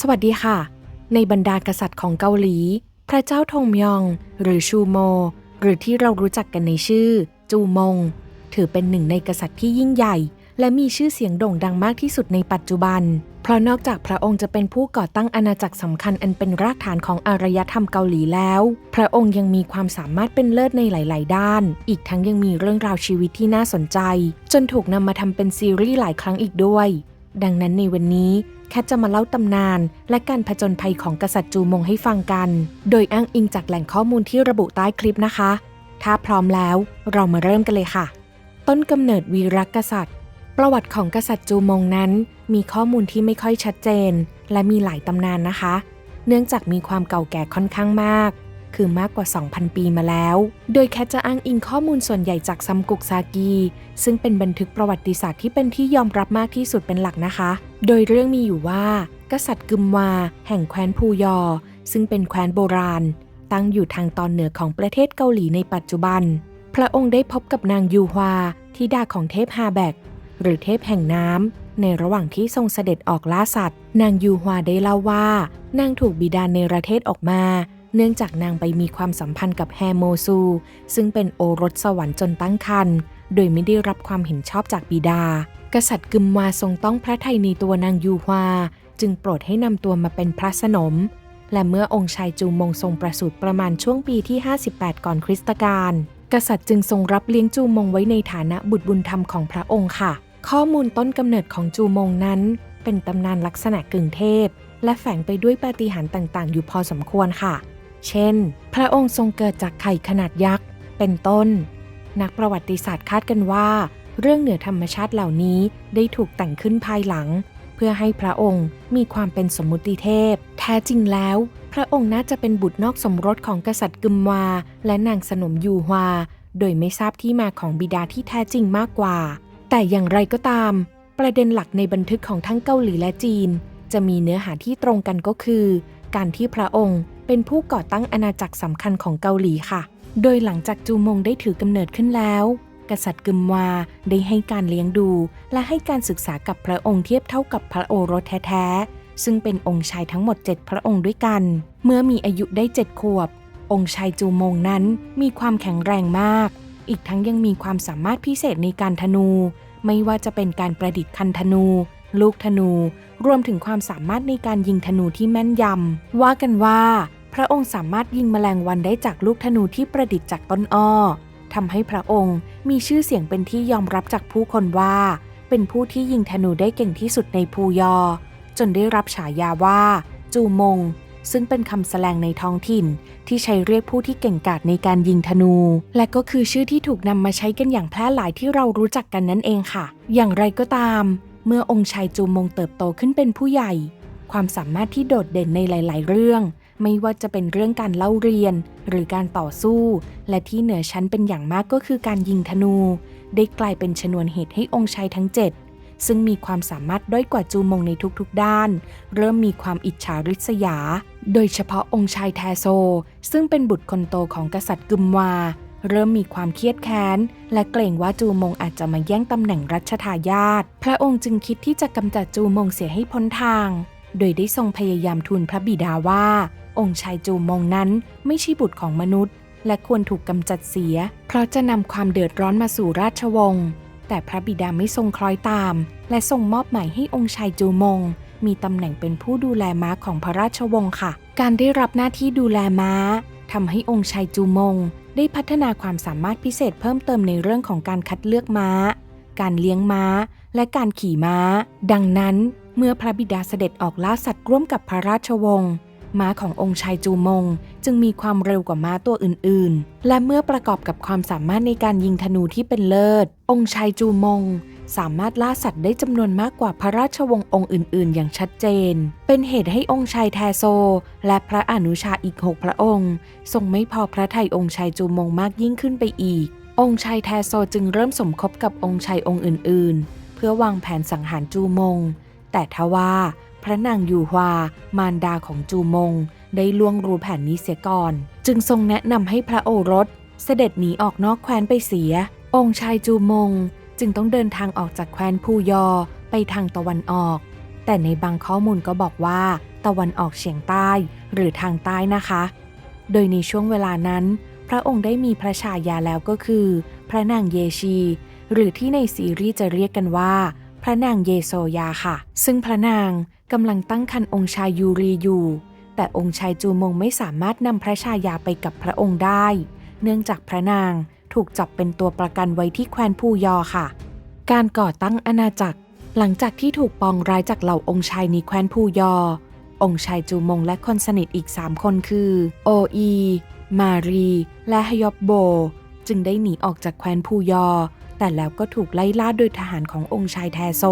สวัสดีค่ะ ในบรรดากษัตริย์ของเกาหลี พระเจ้าทงมยอง หรือชูโม หรือที่เรารู้จักกันในชื่อ จูมง ถือเป็นหนึ่งในกษัตริย์ที่ยิ่งใหญ่ และมีชื่อเสียงโด่งดังมากที่สุดในปัจจุบัน เพราะนอกจากพระองค์จะเป็นผู้ก่อตั้งอาณาจักรสำคัญอันเป็นรากฐานของอารยธรรมเกาหลีแล้ว พระองค์ยังมีความสามารถเป็นเลิศในหลาย ๆ ด้าน อีกทั้งยังมีเรื่องราวชีวิตที่น่าสนใจ จนถูกนำมาทำเป็นซีรีส์หลายครั้งอีกด้วยดังนั้นในวันนี้ แคทจะมาเล่าตำนาน และการผจญภัยของกษัตริย์จูมงให้ฟังกัน โดยอ้างอิงจากแหล่งข้อมูลที่ระบุใต้คลิปนะคะ ถ้าพร้อมแล้วเรามาเริ่มกันเลยค่ะ ต้นกำเนิดวีรกษัตริย์ ประวัติของกษัตริย์จูมงนั้น มีข้อมูลที่ไม่ค่อยชัดเจน และมีหลายตำนานนะคะ เนื่องจากมีความเก่าแก่ค่อนข้างมาก คือมากกว่า 2,000 ปีมาแล้ว โดยแคทจะอ้างอิงข้อมูลส่วนใหญ่จากซัมกุกซากี ซึ่งเป็นบันทึกประวัติศาสตร์ที่เป็นที่ยอมรับมากที่สุดเป็นหลักนะคะ โดยเรื่องมีอยู่ว่า กษัตริย์กึมวา แห่งแคว้นพูยอ ซึ่งเป็นแคว้นโบราณ ตั้งอยู่ทางตอนเหนือของประเทศเกาหลีในปัจจุบัน พระองค์ได้พบกับนางยูฮวาธิดาของเทพฮาแบก หรือเทพแห่งน้ำในระหว่างที่ทรงเสด็จออกล่าสัตว์ นางยูฮวาได้เล่าว่า นางถูกบิดาในประเทศออกมา เนื่องจากนางไปมีความสัมพันธ์กับแฮโมซู ซึ่งเป็นโอรสสวรรค์จนตั้งครรภ์โดยไม่ได้รับความเห็นชอบจากบิดา กษัตริย์กึมวาทรงต้องพระทัยในตัวนางยูฮวา จึงโปรดให้นำตัวมาเป็นพระสนม และเมื่อองค์ชายจูมงทรงประสูติประมาณช่วงปีที่ 58 ก่อนคริสตกาลกษัตริย์จึงทรงรับเลี้ยงจูมงไว้ในฐานะบุตรบุญธรรมของพระองค์ค่ะ ข้อมูลต้นกำเนิดของจูมงนั้น เป็นตำนานลักษณะกึ่งเทพ และแฝงไปด้วยปาฏิหาริย์ต่างๆ อยู่พอสมควรค่ะ เช่น พระองค์ทรงเกิดจากไข่ขนาดยักษ์ เป็นต้น นักประวัติศาสตร์คาดกันว่า เรื่องเหนือธรรมชาติเหล่านี้ได้ถูกแต่งขึ้นภายหลัง เพื่อให้พระองค์มีความเป็นสมมุติเทพ แท้จริงแล้ว พระองค์น่าจะเป็นบุตรนอกสมรสของกษัตริย์กึมวา และนางสนมยูฮวา โดยไม่ทราบที่มาของบิดาที่แท้จริงมากกว่า แต่อย่างไรก็ตาม ประเด็นหลักในบันทึกของทั้งเกาหลีและจีน จะมีเนื้อหาที่ตรงกันก็คือ การที่พระองค์ เป็นผู้ก่อตั้งอาณาจักรสำคัญของเกาหลีค่ะ โดยหลังจากจูมงได้ถือกำเนิดขึ้นแล้ว กษัตริย์กึมวาได้ให้การเลี้ยงดู และให้การศึกษากับพระองค์เทียบเท่ากับพระโอรสแท้ๆ ซึ่งเป็นองค์ชายทั้งหมด 7 พระองค์ด้วยกัน เมื่อมีอายุได้ 7 ขวบ องค์ชายจูมงนั้นมีความแข็งแรงมาก อีกทั้งยังมีความสามารถพิเศษในการธนู ไม่ว่าจะเป็นการประดิษฐ์คันธนูลูกธนู รวมถึงความสามารถในการยิงธนูที่แม่นยำ ว่ากันว่า พระองค์สามารถยิงแมลงวันได้จากลูกธนูที่ประดิษฐ์จากต้นอ้อทำให้พระองค์มีชื่อเสียงเป็นที่ยอมรับจากผู้คนว่า เป็นผู้ที่ยิงธนูได้เก่งที่สุดในภูยอ จนได้รับฉายาว่า จูมง ซึ่งเป็นคำแสลงในท้องถิ่น ที่ใช้เรียกผู้ที่เก่งกาจในการยิงธนู และก็คือชื่อที่ถูกนำมาใช้กันอย่างแพร่หลายที่เรารู้จักกันนั่นเองค่ะ อย่างไรก็ตาม เมื่อองค์ชายจูมงเติบโตขึ้นเป็นผู้ใหญ่ ความสามารถที่โดดเด่นในหลาย ๆ เรื่อง ไม่ว่าจะเป็นเรื่องการเล่าเรียน หรือการต่อสู้ และที่เหนือชั้นเป็นอย่างมากก็คือการยิงธนู ได้กลายเป็นชนวนเหตุให้องค์ชายทั้ง 7 ซึ่งมีความสามารถด้อยกว่าจูมงในทุกๆด้าน เริ่มมีความอิจฉาริษยา โดยเฉพาะองค์ชายแทโซ ซึ่งเป็นบุตรคนโตของกษัตริย์กึมวาเริ่มมีความเครียดแค้น และเกรงว่าจูมงอาจจะมาแย่งตำแหน่งรัชทายาท พระองค์จึงคิดที่จะกำจัดจูมงเสียให้พ้นทาง โดยได้ทรงพยายามทูลพระบิดาว่า องค์ชายจูมงนั้นไม่ใช่บุตรของมนุษย์ และควรถูกกำจัดเสีย เพราะจะนำความเดือดร้อนมาสู่ราชวงศ์แต่พระบิดาไม่ทรงคล้อยตาม และทรงมอบหมายให้องค์ชายจูมง มีตำแหน่งเป็นผู้ดูแลม้าของพระราชวงศ์ค่ะ การได้รับหน้าที่ดูแลม้าทำให้องค์ชายจูมง ได้พัฒนาความสามารถพิเศษเพิ่มเติมในเรื่องของการคัดเลือกม้า การเลี้ยงม้า และการขี่ม้า ดังนั้นเมื่อพระบิดาเสด็จออกล่าสัตว์ร่วมกับพระราชวงศ์ ม้าขององค์ชายจูมง จึงมีความเร็วกว่าม้าตัวอื่นๆ และเมื่อประกอบกับความสามารถในการยิงธนูที่เป็นเลิศ องค์ชายจูมง สามารถล่าสัตว์ได้จำนวนมากกว่าพระราชวงศ์องค์อื่น ๆ อย่างชัดเจน เป็นเหตุให้องค์ชายแทโซ และพระอนุชาอีกหกพระองค์ ทรงไม่พอพระทัยองค์ชายจูมงมากยิ่งขึ้นไปอีก องค์ชายแทโซจึงเริ่มสมคบกับองค์ชายองค์อื่น ๆ เพื่อวางแผนสังหารจูมง แต่ทว่า พระนางยูฮวามารดาของจูมง ได้ล่วงรู้แผนนี้เสียก่อน จึงทรงแนะนำให้พระโอรส เสด็จหนีออกนอกแคว้นไปเสีย องค์ชายจูมง จึงต้องเดินทางออกจากแคว้นพูยอไปทางตะวันออก แต่ในบางข้อมูลก็บอกว่า ตะวันออกเฉียงใต้หรือทางใต้นะคะ โดยในช่วงเวลานั้น พระองค์ได้มีพระฉายาแล้วก็คือ พระนางเยชี หรือที่ในซีรีส์จะเรียกกันว่า พระนางเยโซยาค่ะ ซึ่งพระนาง กำลังตั้งครรภ์องค์ชายยูรีอยู่ แต่องค์ชายจูมงไม่สามารถนำพระชายาไปกับพระองค์ได้ เนื่องจากพระนางถูกจับเป็นตัวประกันไว้ที่แคว้นพูยอค่ะ การก่อตั้งอาณาจักร หลังจากที่ถูกปองร้ายจากเหล่าองค์ชายในแคว้นพูยอ องค์ชายจูมงและคนสนิทอีก 3 คนคือ โออี มารี และฮยอบโบ จึงได้หนีออกจากแคว้นพูยอ แต่แล้วก็ถูกไล่ล่าโดยทหารขององค์ชายแทโซ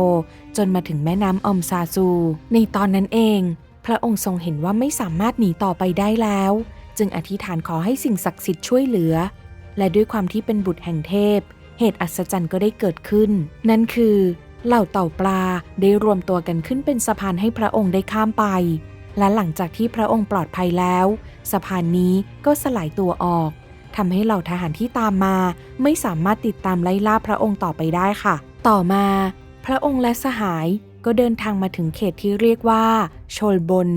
จนมาถึงแม่น้ำอมซาซู ในตอนนั้นเอง พระองค์ทรงเห็นว่าไม่สามารถหนีต่อไปได้แล้ว จึงอธิษฐานขอให้สิ่งศักดิ์สิทธิ์ช่วยเหลือ และด้วยความที่เป็นบุตรแห่งเทพ เหตุอัศจรรย์ก็ได้เกิดขึ้น นั่นคือ เหล่าเต่าปลาได้รวมตัวกันขึ้นเป็นสะพานให้พระองค์ได้ข้ามไป และหลังจากที่พระองค์ปลอดภัยแล้ว สะพานนี้ก็สลายตัวออก ทำให้เหล่าทหารที่ตามมา ไม่สามารถติดตามไล่ล่าพระองค์ต่อไปได้ค่ะ ต่อมา พระองค์และสหายก็เดินทางมาถึงเขตที่เรียกว่าโชลบน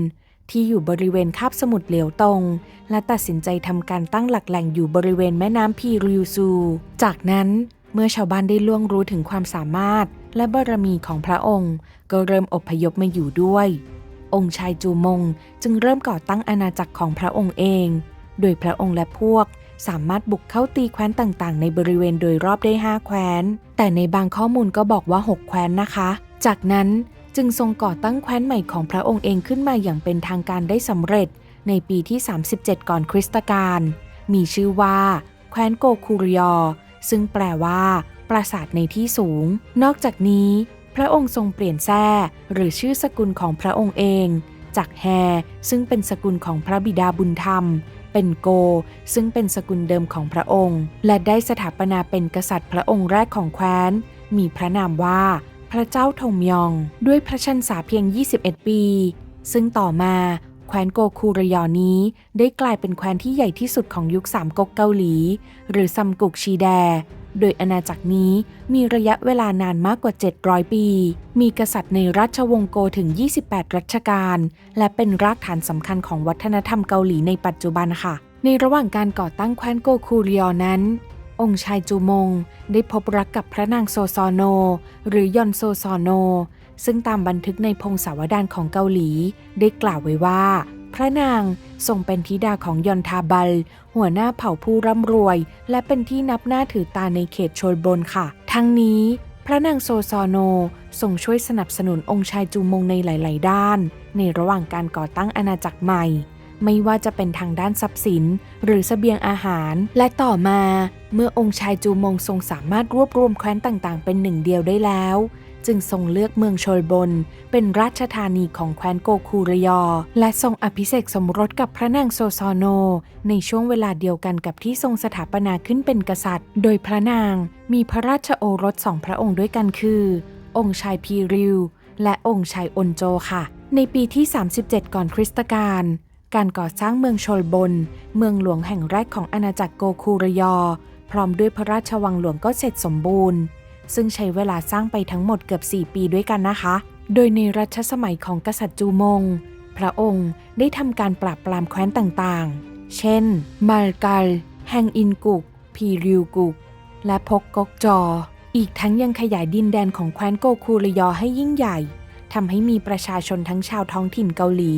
ที่อยู่บริเวณคาบสมุทรเหลียวตงและตัดสินใจทำการตั้งหลักแหล่งอยู่บริเวณแม่น้ำพีริวซู จากนั้นเมื่อชาวบ้านได้ล่วงรู้ถึงความสามารถ และบารมีของพระองค์ ก็เริ่มอพยพมาอยู่ด้วย องค์ชายจูมงจึงเริ่มก่อตั้งอาณาจักรของพระองค์เอง โดยพระองค์และพวก สามารถบุกเข้าตีแคว้นต่างๆ ในบริเวณโดยรอบได้ 5 แคว้น แต่ในบางข้อมูลก็บอกว่า 6 แคว้นนะคะ จากนั้นจึงทรงก่อตั้งแคว้นใหม่ของพระองค์เองขึ้นมาอย่างเป็นทางการได้สำเร็จ ในปีที่ 37 ก่อนคริสตกาล มีชื่อว่า แคว้นโกคูริยอ ซึ่งแปลว่า ปราสาทในที่สูง นอกจากนี้ พระองค์ทรงเปลี่ยนแท้หรือชื่อสกุลของพระองค์เอง จากแฮซึ่งเป็นสกุลของพระบิดาบุญธรรม เป็นโก ซึ่งเป็นสกุลเดิมของพระองค์ และได้สถาปนาเป็นกษัตริย์พระองค์แรกของแคว้น มีพระนามว่า พระเจ้าทงยอง ด้วยพระชันษาเพียง 21 ปี ซึ่งต่อมาแคว้นโกคูรยอนี้ได้กลายเป็นแคว้นที่ใหญ่ที่สุดของยุคสามก๊กเกาหลี หรือซัมกุกชีแด โดยอาณาจักรนี้มีระยะเวลานานมากกว่า 700 ปี มีกษัตริย์ในราชวงศ์โกถึง 28 รัชกาล และเป็นรากฐานสำคัญของวัฒนธรรมเกาหลีในปัจจุบันค่ะ ในระหว่างการก่อตั้งแคว้นโกคูรยอนั้น องค์ชายจูมง ได้พบรักกับพระนางโซซอโน หรือยอนโซซอโน ซึ่งตามบันทึกในพงศาวดารของเกาหลี ได้กล่าวไว้ว่า พระนางทรงเป็นธิดาของยอนทาบัล หัวหน้าเผ่าผู้ร่ำรวย และเป็นที่นับหน้าถือตาในเขตโชลบนค่ะ ทั้งนี้ พระนางโซซอโนทรงช่วยสนับสนุนองค์ชายจูมงในหลาย ๆ ด้าน ในระหว่างการก่อตั้งอาณาจักรใหม่ ไม่ว่าจะเป็นทางด้านทรัพย์สิน หรือเสบียงอาหาร และต่อมา เมื่อองค์ชายจูมงทรงสามารถรวบรวมแคว้นต่าง ๆ เป็นหนึ่งเดียวได้แล้ว จึงทรงเลือกเมืองโชลบน เป็นราชธานีของแคว้นโกคูรยอ และทรงอภิเษกสมรสกับพระนางโซซอโน ในช่วงเวลาเดียวกันกับที่ทรงสถาปนาขึ้นเป็นกษัตริย์ โดยพระนางมีพระราชโอรสสองพระองค์ด้วยกันคือ องค์ชายพีริว และองค์ชายอนโจค่ะ ในปีที่ 37 ก่อนคริสตกาลการก่อสร้างเมืองโชลบน เมืองหลวงแห่งแรกของอาณาจักรโกคูรยอ พร้อมด้วยพระราชวังหลวงก็เสร็จสมบูรณ์ ซึ่งใช้เวลาสร้างไปทั้งหมดเกือบ 4 ปีด้วยกันนะคะ โดยในรัชสมัยของกษัตริย์จูมง พระองค์ได้ทำการปราบปรามแคว้นต่างๆ เช่น มาลกัล แฮงอินกุก พีริวกุก และพกกกจอ อีกทั้งยังขยายดินแดนของแคว้นโกคูรยอให้ยิ่งใหญ่ทำให้มีประชาชนทั้งชาวท้องถิ่นเกาหลี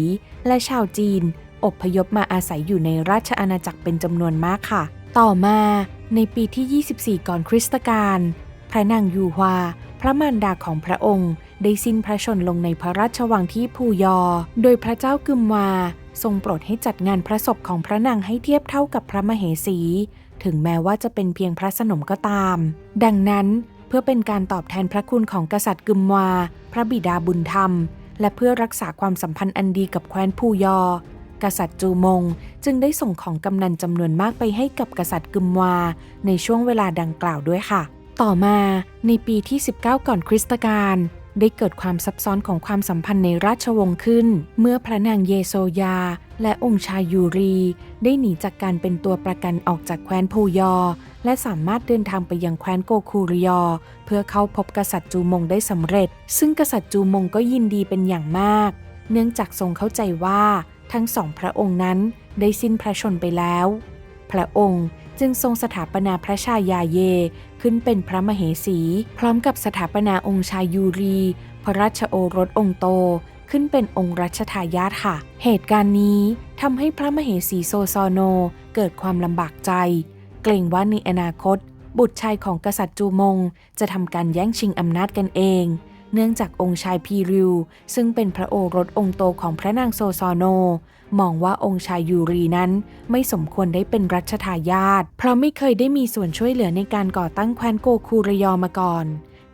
และชาวจีน อพยพมาอาศัยอยู่ในราชอาณาจักรเป็นจำนวนมากค่ะ ต่อมาในปีที่ 24 ก่อนคริสตกาล ระนางยูฮวา พระมารดาของพระองค์ได้สิ้นพระชนลงในพระราชวังที่พูยอ โดยพระเจ้ากึมวาทรงโปรดให้จัดงานพระศพของพระนางให้เทียบเท่ากับพระมเหสี ถึงแม้ว่าจะเป็นเพียงพระสนมก็ตาม ดังนั้นเพื่อเป็นการตอบแทนพระคุณของกษัตริย์กึมวา พระบิดาบุญธรรม และเพื่อรักษาความสัมพันธ์อันดีกับแคว้นพูยอ กษัตริย์จูมง จึงได้ส่งของกำนันจำนวนมากไปให้กับกษัตริย์กึมวา ในช่วงเวลาดังกล่าวด้วยค่ะ ต่อมาในปีที่ 19 ก่อนคริสตกาลได้เกิดความซับซ้อนของความสัมพันธ์ในราชวงศ์ขึ้น เมื่อพระนางเยโซยา และองค์ชายยูรี ได้หนีจากการเป็นตัวประกันออกจากแคว้นพูยอ และสามารถเดินทางไปยังแคว้นโกคูริยอ เพื่อเข้าพบกษัตริย์จูมงได้สำเร็จ ซึ่งกษัตริย์จูมงก็ยินดีเป็นอย่างมาก เนื่องจากทรงเข้าใจว่า ทั้งสองพระองค์นั้นได้สิ้นพระชนไปแล้ว พระองค์จึงทรงสถาปนาพระชายาเย ขึ้นเป็นพระมเหสี พร้อมกับสถาปนาองค์ชายยูรี พระราชโอรสองค์โต ขึ้นเป็นองค์รัชทายาทค่ะ เหตุการณ์นี้ทำให้พระมเหสีโซซโนเกิดความลำบากใจ เกรงว่าในอนาคต บุตรชายของกษัตริย์จูมง จะทำการแย่งชิงอำนาจกันเอง เนื่องจากองค์ชายพีริว ซึ่งเป็นพระโอรสองค์โตของพระนางโซซโน มองว่าองค์ชายยูรีนั้นไม่สมควรได้เป็นรัชทายาทเพราะไม่เคยได้มีส่วนช่วยเหลือในการก่อตั้งแคว้นโกคูรยอมาก่อน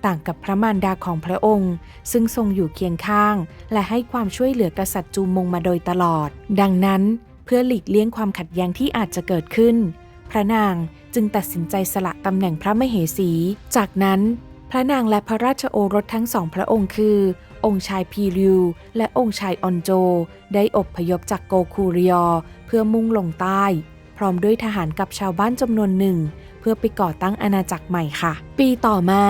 ต่างกับพระมารดาของพระองค์ ซึ่งทรงอยู่เคียงข้าง และให้ความช่วยเหลือกษัตริย์จูมงมาโดยตลอด ดังนั้นเพื่อหลีกเลี่ยงความขัดแย้งที่อาจจะเกิดขึ้น พระนางจึงตัดสินใจสละตำแหน่งพระมเหสี จากนั้นพระนางและพระราชโอรสทั้งสองพระองค์คือ องค์ชายพีริว และองค์ชายออนโจ ได้อบพยพจากโกคูริยอ เพื่อมุ่งลงใต้ พร้อมด้วยทหารกับชาวบ้านจำนวนหนึ่ง เพื่อไปก่อตั้งอาณาจักรใหม่ค่ะ ปีต่อมา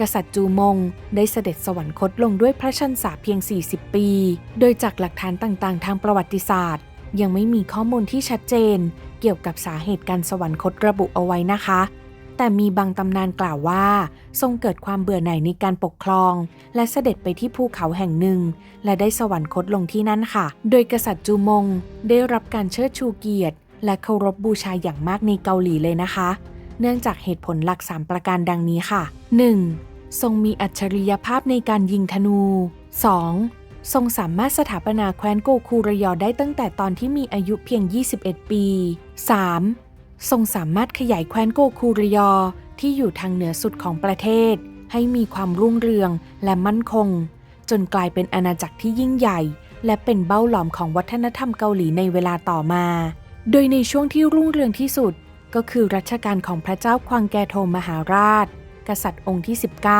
กษัตริย์จูมง ได้เสด็จสวรรคตลงด้วยพระชนษาเพียง 40 ปี โดยจากหลักฐานต่างๆ ทางประวัติศาสตร์ ยังไม่มีข้อมูลที่ชัดเจน เกี่ยวกับสาเหตุการสวรรคตระบุเอาไว้นะคะ แต่มีบางตำนานกล่าวว่า ทรงเกิดความเบื่อหน่ายในการปกครอง และเสด็จไปที่ภูเขาแห่งหนึ่ง และได้สวรรคตลงที่นั่นค่ะ โดยกษัตริย์จูมง ได้รับการเชิดชูเกียรติ และเคารพบูชาอย่างมากในเกาหลีเลยนะคะ เนื่องจากเหตุผลหลัก 3 ประการดังนี้ค่ะ 1. ทรงมีอัจฉริยภาพในการยิงธนู 2. ทรงสามารถสถาปนาแคว้นโกคูระยอได้ตั้งแต่ตอนที่มีอายุเพียง 21 ปี 3. ทรงสามารถขยายแคว้นโกคูรยอที่อยู่ทางเหนือสุดของประเทศ ให้มีความรุ่งเรืองและมั่นคง จนกลายเป็นอาณาจักรที่ยิ่งใหญ่ และเป็นเบ้าหลอมของวัฒนธรรมเกาหลีในเวลาต่อมา โดยในช่วงที่รุ่งเรืองที่สุด ก็คือรัชกาลของพระเจ้าควางแกโทมหาราช กษัตริย์องค์ที่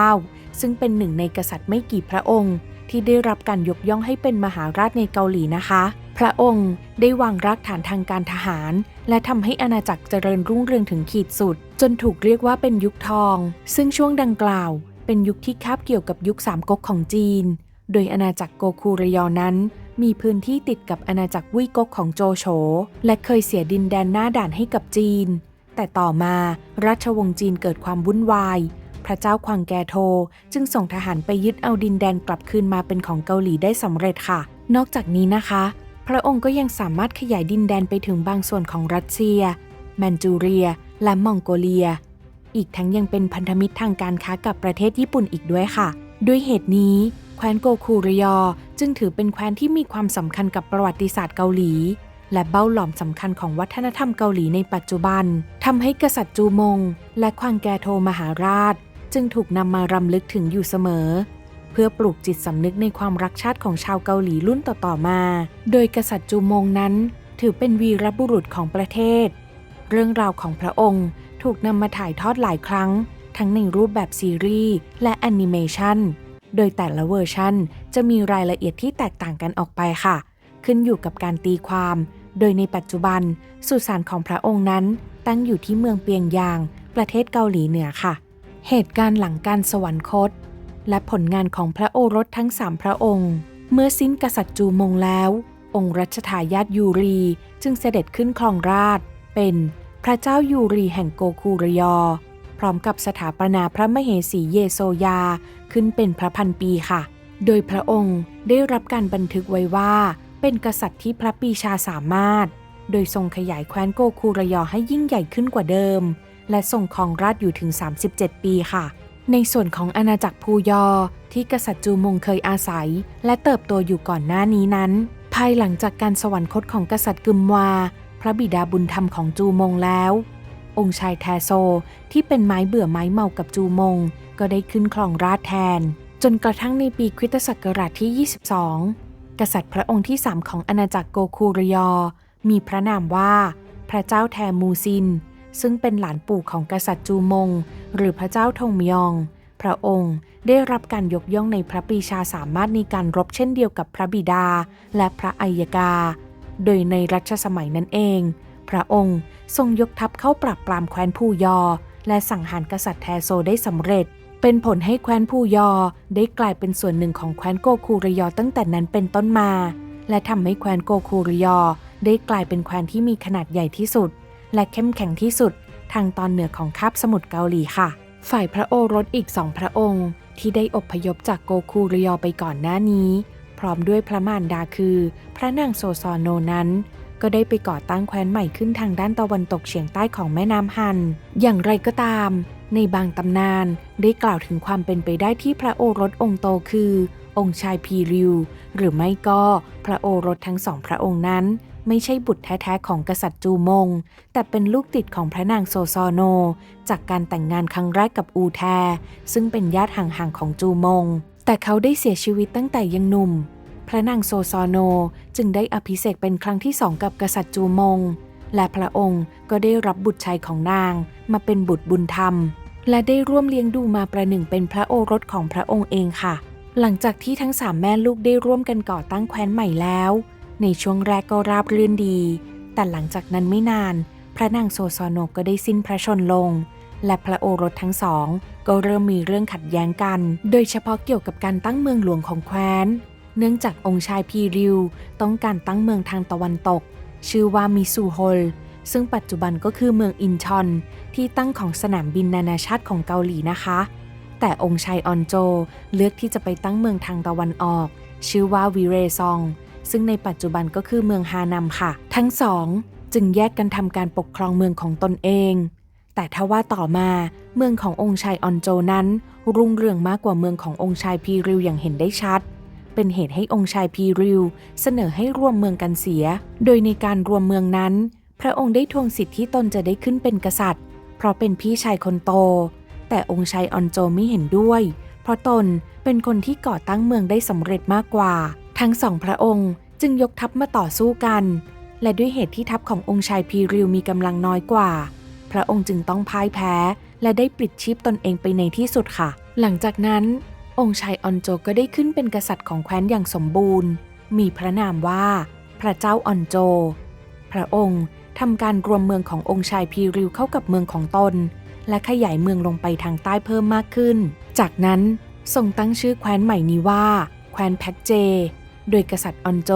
19 ซึ่งเป็นหนึ่งในกษัตริย์ไม่กี่พระองค์ ที่ได้รับการยกย่องให้เป็นมหาราชในเกาหลีนะคะ พระองค์ได้วางรากฐานทางการทหาร และทำให้อาณาจักรเจริญรุ่งเรืองถึงขีดสุด จนถูกเรียกว่าเป็นยุคทอง ซึ่งช่วงดังกล่าว เป็นยุคที่คาบเกี่ยวกับยุคสามก๊กของจีน โดยอาณาจักรโกคูรยอนั้น มีพื้นที่ติดกับอาณาจักรวุ้ยก๊กของโจโฉ และเคยเสียดินแดนหน้าด่านให้กับจีน แต่ต่อมาราชวงศ์จีนเกิดความวุ่นวายพระเจ้าควางแกโท จึงส่งทหารไปยึดเอาดินแดนกลับคืนมาเป็นของเกาหลีได้สำเร็จค่ะ นอกจากนี้นะคะ พระองค์ก็ยังสามารถขยายดินแดนไปถึงบางส่วนของรัสเซีย แมนจูเรีย และมองโกเลีย อีกทั้งยังเป็นพันธมิตรทางการค้ากับประเทศญี่ปุ่นอีกด้วยค่ะ ด้วยเหตุนี้ แคว้นโกคูรยอ จึงถือเป็นแคว้นที่มีความสำคัญกับประวัติศาสตร์เกาหลี และเบ้าหลอมสำคัญของวัฒนธรรมเกาหลีในปัจจุบันทำให้กษัตริย์จูมง และควางแกโทมหาราช จึงถูกนำมารำลึกถึงอยู่เสมอ เพื่อปลูกจิตสำนึกในความรักชาติของชาวเกาหลีรุ่นต่อๆมา โดยกษัตริย์จูมงนั้น ถือเป็นวีรบุรุษของประเทศ เรื่องราวของพระองค์ถูกนำมาถ่ายทอดหลายครั้ง ทั้งในรูปแบบซีรีส์และแอนิเมชันโดยแต่ละเวอร์ชันจะมีรายละเอียดที่แตกต่างกันออกไปค่ะ ขึ้นอยู่กับการตีความ โดยในปัจจุบัน สุสานของพระองค์นั้น ตั้งอยู่ที่เมืองเปียงยาง ประเทศเกาหลีเหนือค่ะ เหตุการณ์หลังการสวรรคต และผลงานของพระโอรสทั้งสามพระองค์ เมื่อสิ้นกษัตริย์จูมงแล้ว องค์รัชทายาทยูรีจึงเสด็จขึ้นครองราช เป็นพระเจ้ายูรีแห่งโกคูรยอ พร้อมกับสถาปนาพระมเหสีเยโซยาขึ้นเป็นพระพันปีค่ะ โดยพระองค์ได้รับการบันทึกไว้ว่า เป็นกษัตริย์ที่พระปีชาสามารถ โดยทรงขยายแคว้นโกคูรยอให้ยิ่งใหญ่ขึ้นกว่าเดิม และทรงครองราชอยู่ถึง 37 ปีค่ะ ในส่วนของอาณาจักรพูยอที่กษัตริย์จูมงเคยอาศัย และเติบโตอยู่ก่อนหน้านี้นั้น ภายหลังจากการสวรรคตของกษัตริย์กึมวา พระบิดาบุญธรรมของจูมงแล้ว องค์ชายแทโซที่เป็นไม้เบื่อไม้เมากับจูมง ก็ได้ขึ้นครองราชแทน จนกระทั่งในปีคริสตศักราชที่ 22 กษัตริย์พระองค์ที่ 3 ของอาณาจักรโกคูรยอ มีพระนามว่า พระเจ้าแทมูซิน ซึ่งเป็นหลานปู่ของกษัตริย์จูมง หรือพระเจ้าทงมยอง พระองค์ได้รับการยกย่องในพระปีชาสามารถในการรบเช่นเดียวกับพระบิดาและพระอัยกา โดยในรัชสมัยนั้นเอง พระองค์ทรงยกทัพเข้าปราบปรามแคว้นผู้ยอ และสังหารกษัตริย์แทโซได้สำเร็จ เป็นผลให้แคว้นผู้ยอได้กลายเป็นส่วนหนึ่งของแคว้นโกคูรยอตั้งแต่นั้นเป็นต้นมา และทำให้แคว้นโกคูรยอได้กลายเป็นแคว้นที่มีขนาดใหญ่ที่สุด และเข้มแข็งที่สุดทางตอนเหนือของคาบสมุทรเกาหลีค่ะ ฝ่ายพระโอรสอีกสองพระองค์ ที่ได้อพยพจากโกคูรยอไปก่อนหน้านี้ พร้อมด้วยพระมารดาคือ พระนางโซซอนโนนั้น ก็ได้ไปก่อตั้งแคว้นใหม่ขึ้นทางด้านตะวันตกเฉียงใต้ของแม่น้ำฮัน อย่างไรก็ตาม ในบางตำนานได้กล่าวถึงความเป็นไปได้ที่พระโอรสองค์โตคือ องค์ชายพีริว หรือไม่ก็พระโอรสทั้งสองพระองค์นั้น ไม่ใช่บุตรแท้ๆของกษัตริย์จูมง แต่เป็นลูกติดของพระนางโซซอโน จากการแต่งงานครั้งแรกกับอูแท ซึ่งเป็นญาติห่างๆของจูมง แต่เขาได้เสียชีวิตตั้งแต่ยังหนุ่ม พระนางโซซอโนจึงได้อภิเษกเป็นครั้งที่สองกับกษัตริย์จูมง และพระองค์ก็ได้รับบุตรชายของนาง มาเป็นบุตรบุญธรรม และได้ร่วมเลี้ยงดูมาประหนึ่งเป็นพระโอรสของพระองค์เองค่ะหลังจากที่ทั้งสามแม่ลูกได้ร่วมกันก่อตั้งแคว้นใหม่แล้ว ในช่วงแรกก็ราบรื่นดี แต่หลังจากนั้นไม่นาน พระนางโซซอโนก็ได้สิ้นพระชนลง และพระโอรสทั้งสอง ก็เริ่มมีเรื่องขัดแย้งกัน โดยเฉพาะเกี่ยวกับการตั้งเมืองหลวงของแคว้น เนื่องจากองค์ชายพีริว ต้องการตั้งเมืองทางตะวันตก ชื่อว่ามิซูโฮล ซึ่งปัจจุบันก็คือเมืองอินชอน ที่ตั้งของสนามบินนานาชาติของเกาหลีนะคะ แต่องค์ชายออนโจเลือกที่จะไปตั้งเมืองทางตะวันออก ชื่อว่าวิเรซอง ซึ่งในปัจจุบันก็คือเมืองฮานำค่ะ ทั้งสองจึงแยกกันทำการปกครองเมืองของตนเอง แต่ถ้าว่าต่อมาเมืองขององค์ชายออนโจนั้น รุ่งเรืองมากกว่าเมืองขององค์ชายพีริวอย่างเห็นได้ชัด เป็นเหตุให้องค์ชายพีริวเสนอให้รวมเมืองกันเสีย โดยในการรวมเมืองนั้น พระองค์ได้ทวงสิทธิ์ที่ตนจะได้ขึ้นเป็นกษัตริย์ เพราะเป็นพี่ชายคนโต แต่องค์ชายออนโจไม่เห็นด้วย เพราะตนเป็นคนที่ก่อตั้งเมืองได้สำเร็จมากกว่า ทั้งสองพระองค์จึงยกทัพมาต่อสู้กัน และด้วยเหตุที่ทัพขององค์ชายพีริวมีกำลังน้อยกว่า พระองค์จึงต้องพ่ายแพ้ และได้ปลิดชีพตนเองไปในที่สุดค่ะ หลังจากนั้น องค์ชายออนโจก็ได้ขึ้นเป็นกษัตริย์ของแคว้นอย่างสมบูรณ์ มีพระนามว่า พระเจ้าออนโจ พระองค์ทำการรวมเมืองขององค์ชายพีริวเข้ากับเมืองของตน และขยายเมืองลงไปทางใต้เพิ่มมากขึ้น จากนั้นทรงตั้งชื่อแคว้นใหม่นี้ว่า แคว้นแพ็กเจ โดยกษัตริย์ออนโจ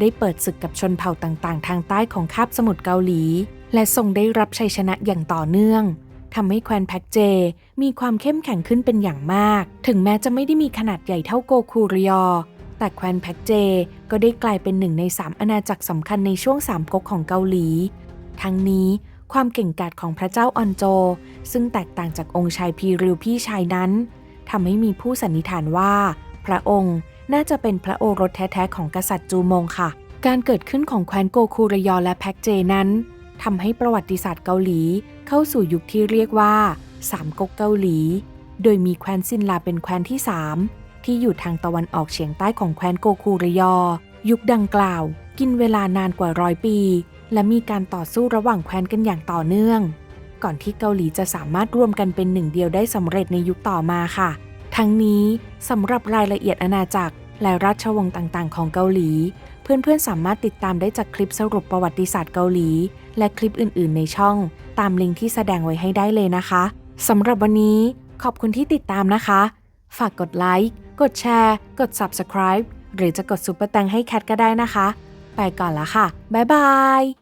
ได้เปิดศึกกับชนเผ่าต่างๆ ทางใต้ของคาบสมุทรเกาหลี และทรงได้รับชัยชนะอย่างต่อเนื่องทำให้แคว้นแพ็กเจ มีความเข้มแข็งขึ้นเป็นอย่างมาก ถึงแม้จะไม่ได้มีขนาดใหญ่เท่าโกคูริยอ แต่แคว้นแพ็กเจ ก็ได้กลายเป็นหนึ่งในสามอาณาจักรสำคัญในช่วงสามก๊กของเกาหลี ทั้งนี้ความเก่งกาจของพระเจ้าออนโจ ซึ่งแตกต่างจากองค์ชายพีริวพี่ชายนั้นทำให้มีผู้สันนิษฐานว่า พระองค์ น่าจะเป็นพระโอรสแท้ๆของกษัตริย์จูมงค่ะ การเกิดขึ้นของแคว้นโกคูรยอและแพ็กเจนั้นทำให้ประวัติศาสตร์เกาหลีเข้าสู่ยุคที่เรียกว่าสามก๊กเกาหลี โดยมีแคว้นซินลาเป็นแคว้นที่ 3 ที่อยู่ทางตะวันออกเฉียงใต้ของแคว้นโกคูรยอ ยุคดังกล่าว กินเวลานานกว่าร้อยปี และมีการต่อสู้ระหว่างแคว้นกันอย่างต่อเนื่อง ก่อนที่เกาหลีจะสามารถรวมกันเป็นหนึ่งเดียวได้สำเร็จในยุคต่อมาค่ะ ทั้งนี้สำหรับรายละเอียดอาณาจักร และราชวงศ์ต่างๆ ของเกาหลี เพื่อนๆ สามารถติดตามได้จากคลิปสรุปประวัติศาสตร์เกาหลี และคลิปอื่นๆ ในช่อง ตามลิงก์ที่แสดงไว้ให้ได้เลยนะคะสำหรับวันนี้ขอบคุณที่ติดตามนะคะ ฝากกดไลค์ กดแชร์ กด Subscribe หรือจะกดซุปเปอร์แตงให้แคทก็ได้นะคะ ไปก่อนละค่ะ บ๊ายบาย